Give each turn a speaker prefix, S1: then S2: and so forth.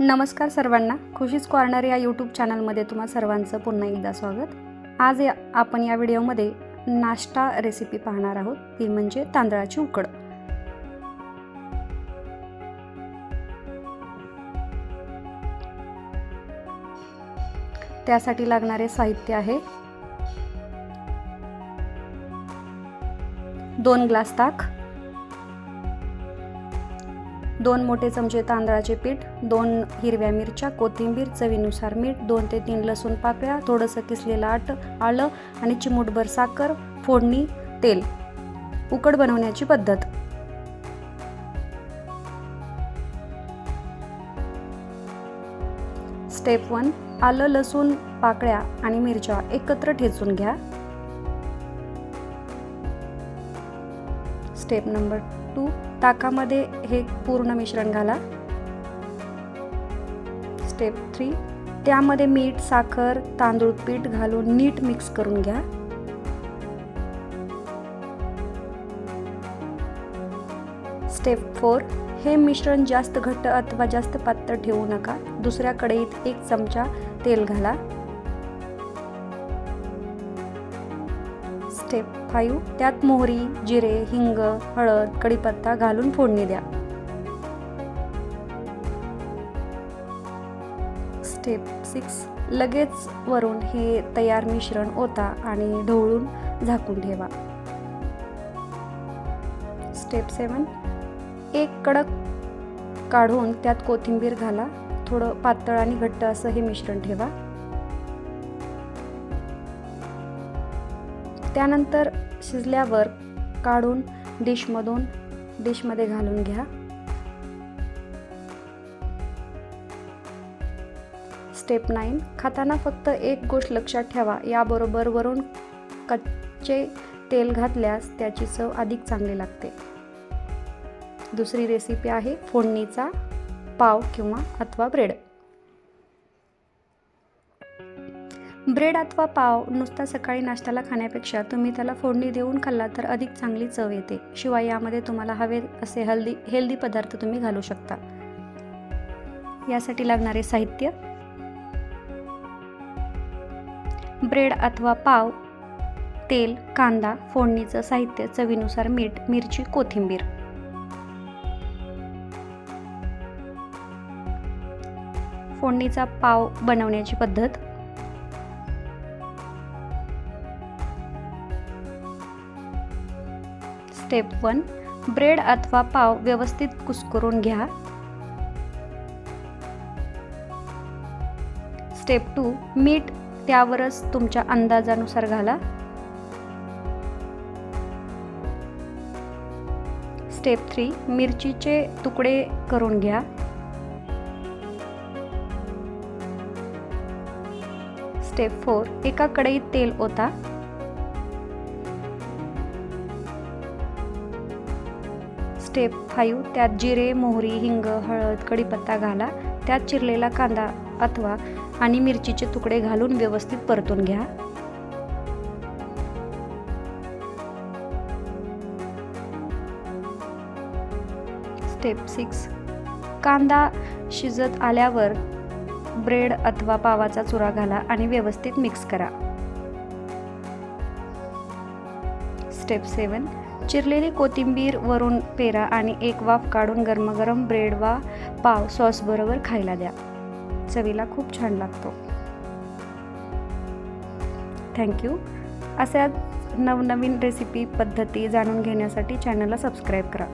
S1: नमस्कार सर्वांना. खुशीच कॉर्नर या यूट्यूब चॅनलमध्ये तुम्हा सर्वांचं पुन्हा एकदा स्वागत. आज या आपण या व्हिडिओमध्ये नाश्ता रेसिपी पाहणार आहोत. ती म्हणजे तांदळाची उकड. त्यासाठी लागणारे साहित्य आहे. दोन ग्लास ताक. दोन मोठे चमचे तांदळाचे पीठ दोन हिरव्या मिरच्या कोथिंबीर चवीनुसार मीठ दोन ते तीन लसूण पाकळ्या थोडंसं किसलेलं आट आलं आणि चिमूटभर साखर फोडणी तेल. उकड बनवण्याची पद्धत. स्टेप वन आलं लसूण पाकळ्या आणि मिरच्या एकत्र ठेचून घ्या. स्टेप नंबर टू ताकामध्ये हे पूर्ण मिश्रण घाला. स्टेप थ्री त्यामध्ये मीठ साखर तांदूळ पीठ घालून नीट मिक्स करून घ्या. स्टेप फोर हे मिश्रण जास्त घट्ट अथवा जास्त पातळ ठेवू नका. दुसऱ्या कढईत एक चमचा तेल घाला. स्टेप फाईव्ह त्यात मोहरी जिरे हिंग हळद कढीपत्ता घालून फोडणी द्या. स्टेप सिक्स लगेच वरून हे तयार मिश्रण ओता आणि ढवळून झाकून ठेवा. स्टेप सेवन एक कडक काढून त्यात कोथिंबीर घाला. थोडं पातळ आणि घट्ट असं हे मिश्रण ठेवा. त्यानंतर शिजल्यावर काढून डिशमधून डिशमध्ये घालून घ्या. Step nine. खाताना फक्त एक गोष्ट लक्षात ठेवा. याबरोबर वरून कच्चे तेल घातल्यास त्याची चव अधिक चांगली लागते. दुसरी रेसिपी आहे फोडणीचा पाव किंवा अथवा ब्रेड ब्रेड अथवा पाव नुसता सकाळी नाश्त्याला खाण्यापेक्षा तुम्ही त्याला फोडणी देऊन खाल्ला तर अधिक चांगली चव येते. शिवाय यामध्ये तुम्हाला हवे असे हल्दी हेल्दी पदार्थ तुम्ही घालू शकता. यासाठी लागणारे साहित्य. ब्रेड अथवा पाव तेल कांदा फोडणीचं साहित्य चवीनुसार मीठ मिरची कोथिंबीर. फोडणीचा पाव बनवण्याची पद्धत. स्टेप वन ब्रेड अथवा पाव व्यवस्थित कुस्करून घ्या. स्टेप टू मीठ त्यावरच तुमच्या अंदाजानुसार घाला. स्टेप थ्री मिरचीचे तुकडे करून घ्या. स्टेप फोर एका कढईत तेल ओता. स्टेप फाईव्ह त्यात जिरे मोहरी हिंग हळद कढीपत्ता घाला. त्यात चिरलेला कांदा अथवा आणि मिरचीचे तुकडे घालून व्यवस्थित परतून घ्या. Step six. कांदा शिजत आल्यावर ब्रेड अथवा पावाचा चुरा घाला आणि व्यवस्थित मिक्स करा. स्टेप सेवन चिरलेली कोथिंबीर वरून पेरा आणि एक वाफ काढून गरमागरम ब्रेड वा पाव सॉसबरोबर खायला द्या. चवीला खूप छान लागतो. थँक्यू अशा नवनवीन रेसिपी पद्धती जाणून घेण्यासाठी चॅनलला सबस्क्राईब करा.